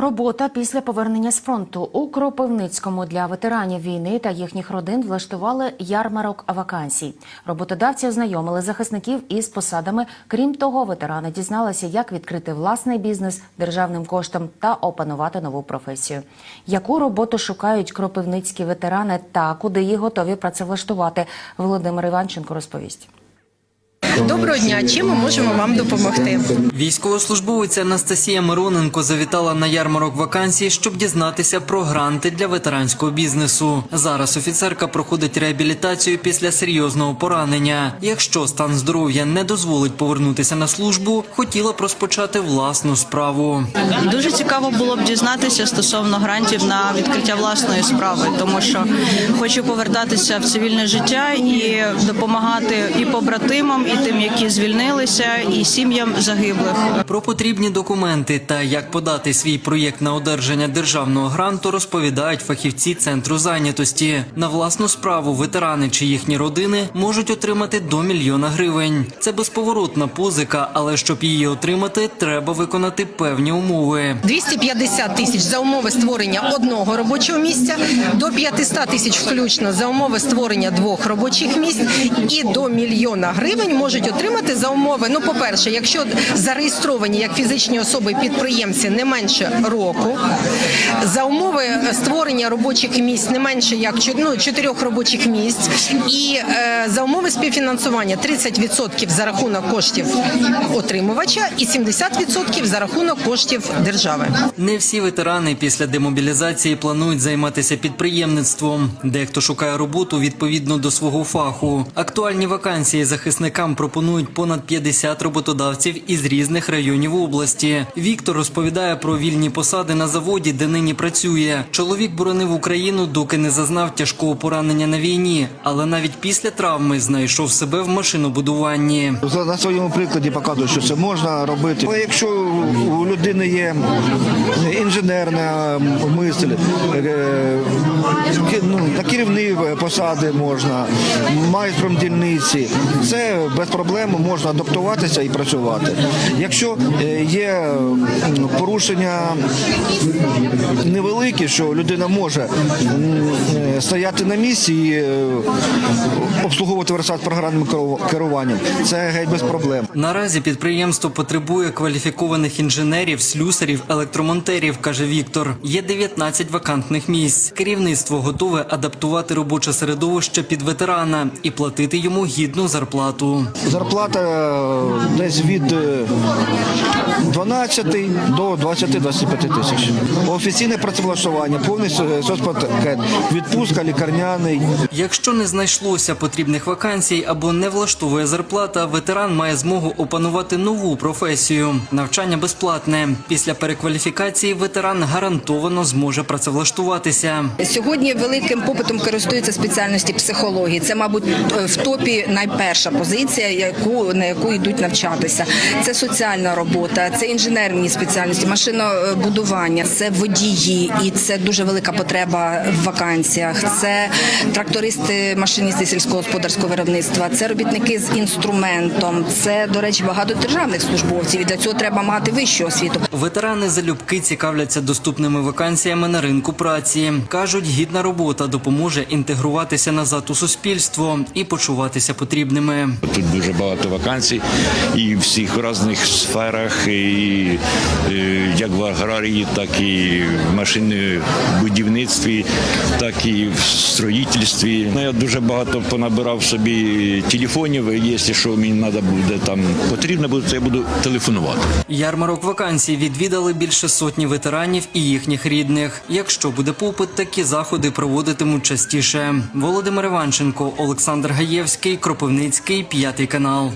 Робота після повернення з фронту у Кропивницькому для ветеранів війни та їхніх родин влаштували ярмарок вакансій. Роботодавці ознайомили захисників із посадами. Крім того, ветерани дізналися, як відкрити власний бізнес державним коштом та опанувати нову професію. Яку роботу шукають кропивницькі ветерани та куди їх готові працевлаштувати? Володимир Іванченко розповість. Доброго дня. Чим ми можемо вам допомогти? Військовослужбовиця Анастасія Мироненко завітала на ярмарок вакансій, щоб дізнатися про гранти для ветеранського бізнесу. Зараз офіцерка проходить реабілітацію після серйозного поранення. Якщо стан здоров'я не дозволить повернутися на службу, хотіла б розпочати власну справу. Дуже цікаво було б дізнатися стосовно грантів на відкриття власної справи, тому що хочу повертатися в цивільне життя і допомагати і побратимам, і тим, які звільнилися, і сім'ям загиблих. Про потрібні документи та як подати свій проєкт на одержання державного гранту розповідають фахівці центру зайнятості. На власну справу ветерани чи їхні родини можуть отримати до мільйона гривень. Це безповоротна позика, але щоб її отримати, треба виконати певні умови. 250 тисяч за умови створення одного робочого місця, до 500 тисяч включно за умови створення двох робочих місць і до мільйона гривень можуть отримати за умови. Ну, по-перше, якщо зареєстровані як фізичні особи підприємці не менше року, за умови створення робочих місць не менше як ну, чотирьох робочих місць, і е, за умови співфінансування 30% за рахунок коштів отримувача і 70% за рахунок коштів держави. Не всі ветерани після демобілізації планують займатися підприємництвом. Дехто шукає роботу відповідно до свого фаху. Актуальні вакансії захисникам пропонують понад 50 роботодавців із різних районів області. Віктор розповідає про вільні посади на заводі, де нині працює. Чоловік боронив Україну, доки не зазнав тяжкого поранення на війні, але навіть після травми знайшов себе в машинобудуванні. На своєму прикладі показую, що це можна робити. Якщо у людини є інженерна мисль, е, ну, на керівні посади можна, майстром дільниці, це без проблем можна адаптуватися і працювати. Якщо е, є порушення невеликі, що людина може е, стояти на місці і е, обслуговувати верстат програмним керу- керуванням, це геть без проблем. Наразі підприємство потребує кваліфікованих інженерів, слюсарів, електромонтерів, каже Віктор. Є 19 вакантних місць. Керівництво готове адаптувати робоче середовище під ветерана і платити йому гідну зарплату. Зарплата е, десь від е, 12 до 20-25 тисяч. Офіційне працевлаштування, повний со- соцпакет, відпустка, лікарняний. Якщо не знайшлося потрібних вакансій або не влаштовує зарплата, ветеран має змогу опанувати нову професію. Навчання безплатне. Після перекваліфікації ветеран гарантовано зможе працевлаштуватися. Сьогодні великим попитом користуються спеціальності психології. Це, мабуть, в топі найперша позиція, яку на яку йдуть навчатися. Це соціальна робота, це інженерні спеціальності, машинобудування, це водії, і це дуже велика потреба в вакансіях. Це трактористи, машиністи сільськогосподарського виробництва, це робітники з інструментом. Це, до речі, багато державних службовців. І для цього треба мати вищу освіту. Ветерани залюбки цікавляться доступними вакансіями на ринку праці. кажуть, гідна робота допоможе інтегруватися назад у суспільство і почуватися потрібними. Тут дуже багато вакансій і в всіх різних сферах, і, як в аграрії, так і в машинобудівництві, так і в строїтельстві. Ну, я дуже багато понабирав собі телефонів. і Якщо що мені треба буде там потрібно буде, то я буду телефонувати. Ярмарок вакансій відвідали більше сотні ветеранів і їхніх рідних. Якщо буде попит, такі заходи проводитимуть частіше. Володимир Іванченко, Олександр Гаєвський, Кропивницький, п'ятий канал.